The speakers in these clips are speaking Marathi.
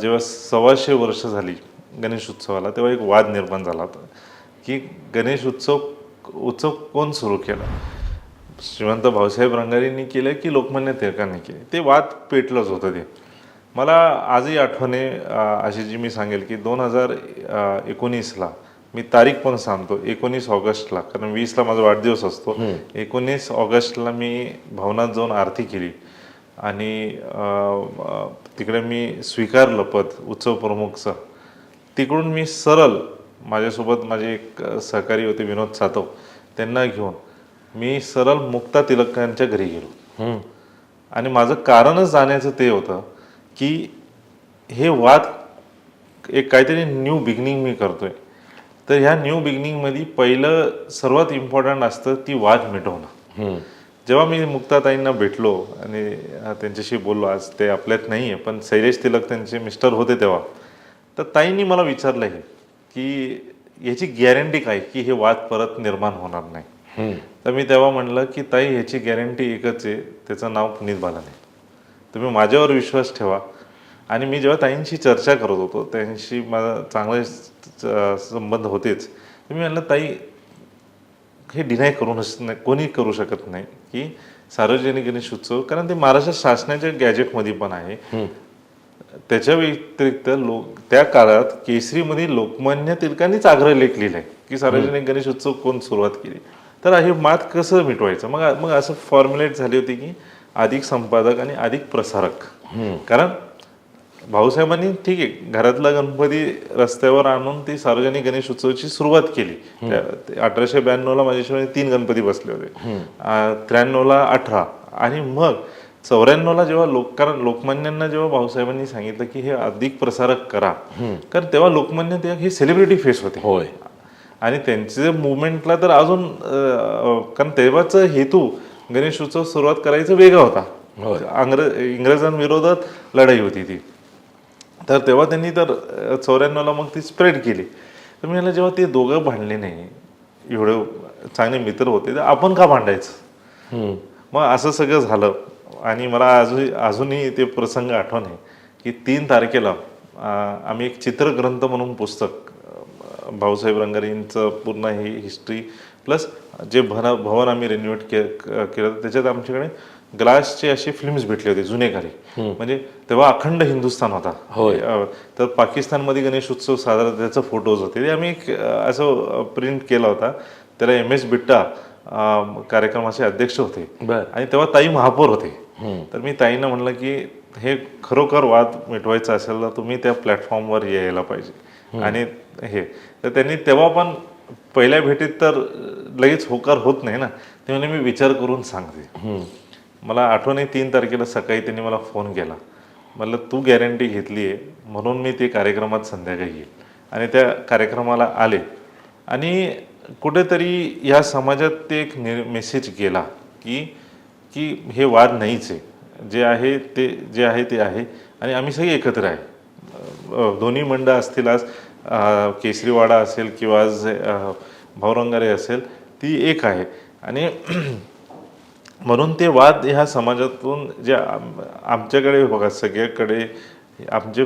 जेव्हा सव्वाशे वर्ष झाली गणेश उत्सवाला तेव्हा एक वाद निर्माण झाला होता की गणेश उत्सव उत्सव कोण सुरू केला? श्रीमंत भाऊसाहेब रंगारींनी केलं की लोकमान्य टिळकांनी केले? ते वाद पेटलंच होतं ते. मला आजही आठवण अशी जी मी सांगेल की दोन हजार एकोणीसला मी तारीख पण सांगतो एकोणीस ऑगस्टला कारण वीसला माझा वाढदिवस असतो. एकोणीस ऑगस्टला मी भवनात जाऊन आरती केली. आणि तिकडे मी स्वीकारलं पद उत्सव प्रमुखचं. तिकडून मी सरळ माझ्यासोबत माझे एक सहकारी होते विनोद सातव त्यांना घेऊन मी सरळ मुक्ता तिलकांच्या घरी गेलो. आणि माझं कारणच जाण्याचं ते होतं की हे वाद एक काहीतरी न्यू बिगिनिंग मी करतोय. तर ह्या न्यू बिगिनिंगमध्ये पहिलं सर्वात इम्पॉर्टंट असतं ती वाद मिटवणं. जेव्हा मी मुक्ताताईंना भेटलो आणि त्यांच्याशी बोललो आज ते आपल्यात नाही आहे पण शैलेश तिलक त्यांचे मिस्टर होते तेव्हा तर ताईंनी मला विचारलं हे की याची गॅरंटी काय की हे वाद परत निर्माण होणार नाही. तर मी तेव्हा म्हणलं की ताई ह्याची गॅरंटी एकच आहे त्याचं नाव पुनीत बालन आहे. तुम्ही माझ्यावर विश्वास ठेवा. आणि मी जेव्हा ताईंशी चर्चा करत होतो त्यांशी माझा चांगले संबंध होतेच तर मी म्हणलं ताई हे डिनाय करूनच नाही कोणी करू शकत नाही की सार्वजनिक गणेश उत्सव कारण ते महाराष्ट्र शासनाच्या गॅजेटमध्ये पण आहे. त्याच्या व्यतिरिक्त लोक त्या काळात केसरीमध्ये लोकमान्य टिळकांनीच आग्रह लेख लिहिलाय की सार्वजनिक गणेश उत्सव कोण सुरुवात केली? तर हे मात कसं मिटवायचं? मग मग असं फॉर्म्युलेट झाली होती की अधिक संपादक आणि अधिक प्रसारक. कारण भाऊसाहेबांनी ठीक आहे घरातला गणपती रस्त्यावर आणून ती सार्वजनिक गणेश उत्सवाची सुरुवात केली. ते अठराशे ब्याण्णवला माझ्याशिवाय तीन गणपती बसले होते. त्र्याण्णवला अठरा. आणि मग चौऱ्याण्णवला जेव्हा लोक कारण लोकमान्यांना जेव्हा भाऊसाहेबांनी सांगितलं की हे अधिक प्रसारक करा कारण तेव्हा लोकमान्य टिळक हे सेलिब्रिटी फेस होते. होय. आणि त्यांचे मुवमेंटला तर अजून कारण तेव्हाचा हेतू गणेश उत्सव सुरुवात करायचा वेगळा होता. इंग्रजांविरोधात लढाई होती ती. तर तेव्हा त्यांनी तर चौऱ्याण्णवला मग ती स्प्रेड केली. तर मी म्हणलं जेव्हा ते दोघं भांडले नाही एवढे चांगले मित्र होते तर आपण का भांडायचं? मग असं सगळं झालं. आणि मला अजून अजूनही ते प्रसंग आठवण आहे की तीन तारखेला आम्ही एक चित्रग्रंथ म्हणून पुस्तक भाऊसाहेब रंगारींचं पूर्ण ही हिस्ट्री प्लस जे भन भवन आम्ही रिन्युएट के केलं त्याच्यात आमच्याकडे ग्लासचे असे फिल्म्स भेटले होते जुने काही म्हणजे तेव्हा अखंड हिंदुस्थान होता. होय. तर पाकिस्तानमध्ये गणेश उत्सव साजरा त्याचे फोटोज होते. ते आम्ही एक असं प्रिंट केला होता. त्याला एम एस बिट्टा कार्यक्रमाचे अध्यक्ष होते. आणि तेव्हा ताई महापौर होते. तर मी ताईंना म्हणलं की हे खरोखर वाद मिटवायचा असेल तर तुम्ही त्या प्लॅटफॉर्मवर यायला पाहिजे. आणि हे तर त्यांनी तेव्हा पण पहिल्या भेटीत तर लगेच होकार होत नाही ना. ते म्हणे मी विचार करून सांगते. मला आठवण आहे तीन तारखेला सकाळी त्यांनी मला फोन केला. म्हटलं तू गॅरंटी घेतली आहे म्हणून मी ते कार्यक्रमात संध्याकाळी येईल. आणि त्या कार्यक्रमाला आले. आणि कुठेतरी या समाजात ते एक मेसेज गेला की की हे वाद नाहीच आहे. जे आहे ते जे आहे ते आहे. आणि आम्ही सगळे एकत्र आहे. दोन्ही मंडळ असतील आज केसरीवाडा असेल किंवा आज अ, भाऊरंगारे असेल ती एक आहे. आणि म्हणून ते वाद ह्या समाजातून जे आम- आमच्याकडे बघा सगळ्याकडे आमचे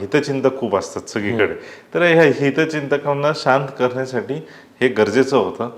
हितचिंतक खूप असतात सगळीकडे. तर ह्या हितचिंतकांना शांत करण्यासाठी हे गरजेचं होतं.